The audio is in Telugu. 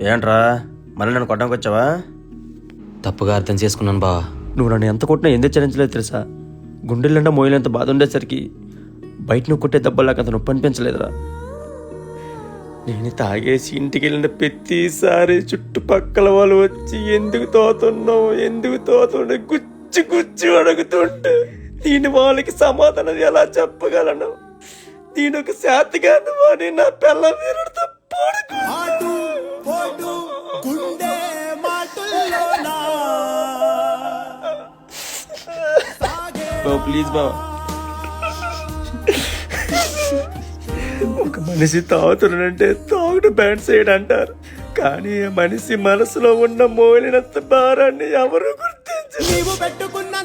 ఏంట్రా? మళ్ళీ నన్ను కొట్టడానికి వచ్చావా? తప్పుగా అర్థం చేసుకున్నాను బావా నువ్వు నన్ను ఎంత కొట్టినా ఎందుకు చరించలేదు తెలుసా? గుండెలంటే మోయలేంత బాధ ఉండేసరికి బయట నువ్వు కొట్టే దెబ్బలాగా అంత నొప్పి అనిపించలేదురా నేను తాగేసి ఇంటికి వెళ్ళిన ప్రతిసారి చుట్టుపక్కల వాళ్ళు వచ్చి ఎందుకు తోతున్నావు ఎందుకు తోతుండే గుచ్చి గుచ్చి అడుగుతుంటే నేను వాళ్ళకి సమాధానం ఎలా చెప్పగలను? నేను ఒక శాతిగాను వాడిని నా పిల్ల వీరుడితో పడుకో బావ ప్లీజ్ బావ ఒక మనిషి తాగుతున్నాడంటే తాగుడు బ్యాన్ సైడ్ అంటారు. కానీ మనిషి మనసులో ఉన్న మోలినంత భారాన్ని ఎవరు గుర్తించరు నీవు పెట్టుకున్న